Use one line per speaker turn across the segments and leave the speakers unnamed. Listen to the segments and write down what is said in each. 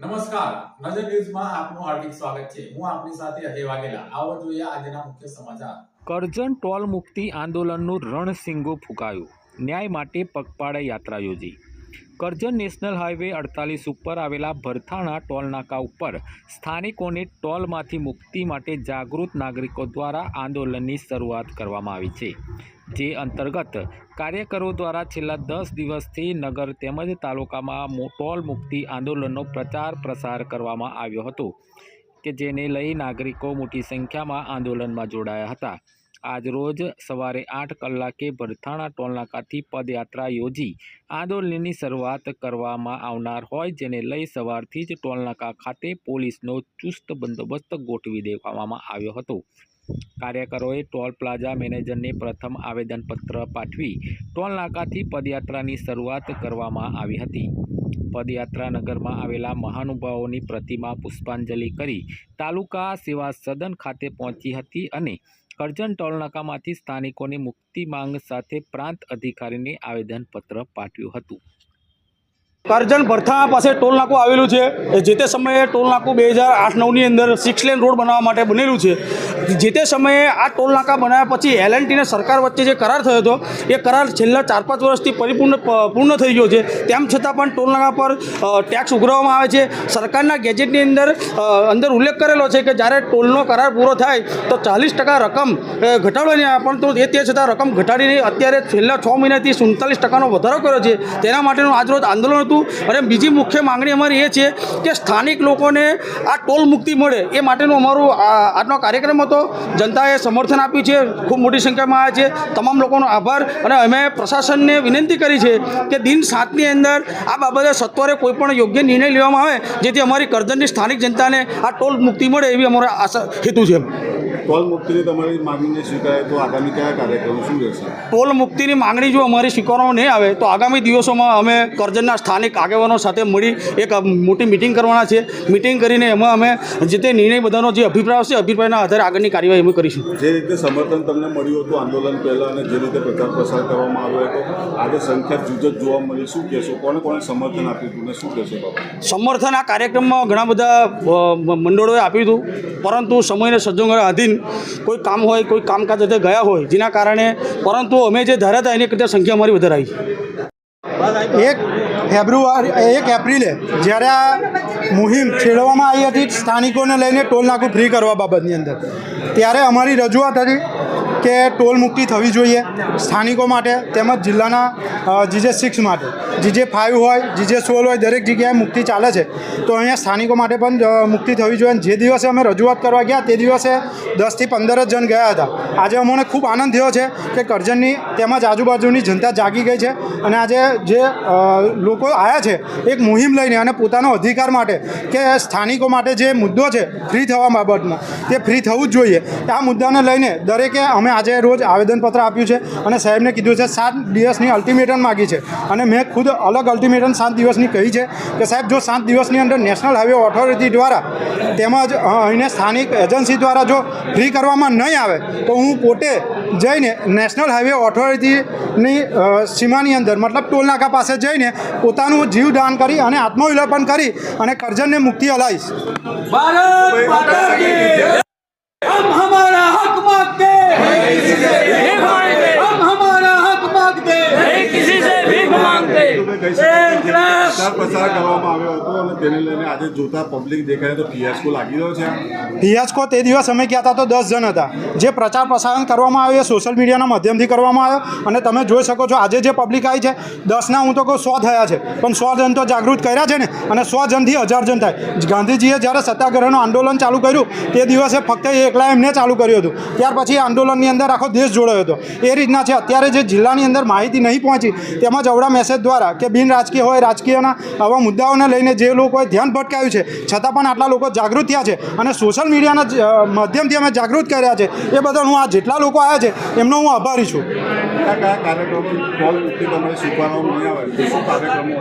નમસ્કાર. નજર ન્યૂઝમાં આપનું હાર્દિક સ્વાગત છે. હું આપની સાથે અજય વાઘેલા. આવો જોઈએ આજના મુખ્ય સમાચાર.
કરજણ ટોલ મુક્તિ આંદોલનનું રણસિંગો ફૂંકાયું. ન્યાય માટે પગપાળા યાત્રા યોજી. કરજણ નેશનલ હાઈવે અડતાલીસ ઉપર આવેલા ભરથાણા ટોલનાકા ઉપર સ્થાનિકોને ટોલમાંથી મુક્તિ માટે જાગૃત નાગરિકો દ્વારા આંદોલનની શરૂઆત કરવામાં આવી છે. જે અંતર્ગત કાર્યકરો દ્વારા છેલ્લા દસ દિવસથી નગર તેમજ તાલુકામાં ટોલ મુક્તિ આંદોલનનો પ્રચાર પ્રસાર કરવામાં આવ્યો હતો, કે જેને લઈ નાગરિકો મોટી સંખ્યામાં આંદોલનમાં જોડાયા હતા. આજરોજ સવારે આઠ કલાકે ભરથાણા ટોલનાકાથી પદયાત્રા યોજી આંદોલનની શરૂઆત કરવામાં આવનાર હોય, જેને લઈ સવારથી જ ટોલનાકા ખાતે પોલીસનો ચુસ્ત બંદોબસ્ત ગોઠવી દેવામાં આવ્યો હતો. કાર્યકરોએ ટોલ પ્લાઝા મેનેજરને પ્રથમ આવેદનપત્ર પાઠવી ટોલ નાકાથી પદયાત્રાની શરૂઆત કરવામાં આવી હતી. પદયાત્રા નગરમાં આવેલા મહાનુભાવોની પ્રતિમા પુષ્પાંજલિ કરી તાલુકા સેવા સદન ખાતે પહોંચી હતી અને કરજણ ટોલનાકામાંથી સ્થાનિકોની મુક્તિ માંગ સાથે પ્રાંત અધિકારીને આવેદનપત્ર પાઠવ્યું હતું.
કરજણ ભરથા પાસે ટોલ નાકું આવેલું છે. જે તે સમયે ટોલ નાકું બે હજાર આઠ નવની અંદર સિક્સ લેન રોડ બનાવવા માટે બનેલું છે. જે તે સમયે આ ટોલ નાકા બનાવ્યા પછી એલ ટીને સરકાર વચ્ચે જે કરાર થયો હતો, એ કરાર છેલ્લા ચાર પાંચ વર્ષથી પરિપૂર્ણ પૂર્ણ થઈ ગયો છે. તેમ છતાં પણ ટોલ નાકા પર ટેક્સ ઉઘરાવવામાં આવે છે. સરકારના ગેજેટની અંદર અંદર ઉલ્લેખ કરેલો છે કે જ્યારે ટોલનો કરાર પૂરો થાય, તો ચાલીસ ટકા રકમ ઘટાડવાની આવે. તો એ તે છતાં રકમ ઘટાડીને અત્યારે છેલ્લા છ મહિનાથી સુડતાલીસ ટકાનો વધારો કર્યો છે. તેના માટેનું આજરોજ આંદોલન હતું. અને બીજી મુખ્ય માંગણી અમારી એ છે કે સ્થાનિક લોકોને આ ટોલ મુક્તિ મળે એ માટેનું અમારું આજનો કાર્યક્રમ હતો. જનતાએ સમર્થન આપ્યું છે. ખૂબ મોટી સંખ્યામાં આવ્યા છે. તમામ લોકોનો આભાર. અને અમે પ્રશાસનને વિનંતી કરી છે કે દિન સાતની અંદર આ બાબતે સત્વરે કોઈપણ યોગ્ય નિર્ણય લેવામાં આવે, જેથી અમારી કરજણની સ્થાનિક જનતાને આ ટોલ મુક્તિ મળે એવી અમારો આશા હેતુ છે.
ટોલ મુક્તિની તમારી માંગણીને સ્વીકારે તો આગામી કયા કાર્યક્રમ શું રહેશે?
ટોલ મુક્તિની માંગણી જો અમારી સ્વીકારવામાં નહીં આવે તો આગામી દિવસોમાં અમે કરજણના સ્થાનિક આગેવાનો સાથે મળી એક મોટી મિટિંગ કરવાના છે. મિટિંગ કરીને એમાં અમે જે તે નિર્ણય બધાનો જે અભિપ્રાય હશે અભિપ્રાયના આધારે આગળની કાર્યવાહી અમે કરીશું.
જે રીતે સમર્થન તમને મળ્યું હતું આંદોલન પહેલાં અને જે રીતે પ્રચાર પ્રસાર કરવામાં આવ્યો હતો આજે સંખ્યા જુજત જોવા મળી. શું કહેશો? કોને કોને સમર્થન આપ્યું હતું શું કહેશો
સમર્થન આ કાર્યક્રમમાં ઘણા બધા મંડળોએ આપ્યું હતું પરંતુ સમયને સંજોગોના આધીન કોઈ કામ હોય, કોઈ કામકાજ સાથે ગયા હોય, જેના કારણે, પરંતુ અમે જે ધાર્યા હતા, એની કરતાં સંખ્યા અમારી વધારે આવી.
એક ફેબ્રુઆરી, એક એપ્રિલે, જ્યારે આ મુહિમ છેડવામાં આવી હતી, સ્થાનિકોને લઈને ટોલ નાકું ફ્રી કરવા બાબતની અંદર. ત્યારે અમારી રજૂઆત હતી કે ટોલ મુક્તિ થવી જોઈએ સ્થાનિકો માટે તેમજ જિલ્લાના જીજે સિક્સ માટે. જીજે ફાઇવ હોય જીજે સોળ હોય, દરેક જગ્યાએ મુક્તિ ચાલે છે. તો અહીંયા સ્થાનિકો માટે પણ મુક્તિ થવી જોઈએ. અને જે દિવસે અમે રજૂઆત કરવા ગયા, તે દિવસે દસથી પંદર જ જણ ગયા હતા. આજે અમને ખૂબ આનંદ થયો છે કે કરજણની તેમજ આજુબાજુની જનતા જાગી ગઈ છે. અને આજે જે લોકો આવ્યા છે, એક મુહિમ લઈને અને પોતાનો અધિકાર માટે કે સ્થાનિકો માટે જે મુદ્દો છે ફ્રી થવા બાબતનો તે ફ્રી થવું જ જોઈએ. આ મુદ્દાને લઈને દરેકે અમે આજે રોજ આવેદનપત્ર આપ્યું છે અને સાહેબને કીધું છે, સાત દિવસની અલ્ટિમેટમ માગી છે. અને મેં ખુદ અલગ અલ્ટિમેટમ સાત દિવસની કહી છે કે, સાહેબ, જો સાત દિવસની અંદર નેશનલ હાઈવે ઓથોરિટી દ્વારા તેમજ અહીંને સ્થાનિક એજન્સી દ્વારા જો ફ્રી કરવામાં નહીં આવે, તો હું પોતે જઈને નેશનલ હાઈવે ઓથોરિટીની સીમાની અંદર, મતલબ ટોલનાકા પાસે જઈને પોતાનું જીવ દાન કરી અને આત્મવિલોપન કરી અને કરજણને મુક્તિ અલાવીશ
પ્રચાર પ્રસાર કરવામાં આવ્યો હતો અને તેને લઈને આજે જોતા પબ્લિક દેખાય તો ફિયાસ્કો લાગી રહ્યો છે.
ફિયાસ્કો તે દિવસ અમે ગયા હતા તો દસ જણ હતા. જે પ્રચાર પ્રસારણ કરવામાં આવ્યો એ સોશિયલ મીડિયાના માધ્યમથી કરવામાં આવ્યો અને તમે જોઈ શકો છો આજે જે પબ્લિક આવી છે દસના હું તો કહું સો થયા છે. પણ સો જણ તો જાગૃત કર્યા છે ને અને સો જણથી હજાર જણ થાય. ગાંધીજીએ જ્યારે સત્યાગ્રહનું આંદોલન ચાલુ કર્યું, તે દિવસે ફક્ત એ એકલા એમને ચાલુ કર્યું હતું. ત્યાર પછી આંદોલનની અંદર આખો દેશ જોડાયો હતો. એ રીતના છે, અત્યારે જે જિલ્લાની અંદર માહિતી નહીં પહોંચી તેમજ અવડા મેસેજ દ્વારા કે બિન રાજકીય હોય, રાજકીયના આવા મુદ્દાઓને લઈને જે લોકોએ ધ્યાન ભટકાયું છે, છતાં પણ આટલા લોકો જાગૃત થયા છે અને સોશિયલ મીડિયાના માધ્યમથી અમે જાગૃત કર્યા છે, એ બદલ હું આ જેટલા લોકો આવ્યા છે, એમનો હું આભારી છું.
કયા કાર્યક્રમો કાર્યક્રમો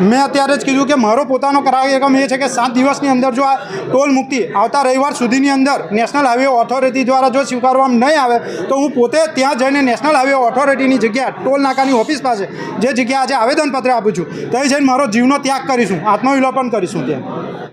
મેં અત્યારે જ કીધું કે મારો પોતાનો કાર્યક્રમ એ છે કે સાત દિવસની અંદર જો આ ટોલ મુક્તિ આવતા રવિવાર સુધીની અંદર નેશનલ હાઈવે ઓથોરિટી દ્વારા જો સ્વીકારવામાં નહીં આવે, તો હું પોતે ત્યાં જઈને નેશનલ હાઈવે ઓથોરિટીની જગ્યા ટોલ નાકાની ઓફિસ પાસે જે જગ્યા આજે આવેદનપત્ર આપું છું, ત્યાં જઈને મારો જીવનો ત્યાગ કરીશું, આત્મવિલોપન કરીશું ત્યાં.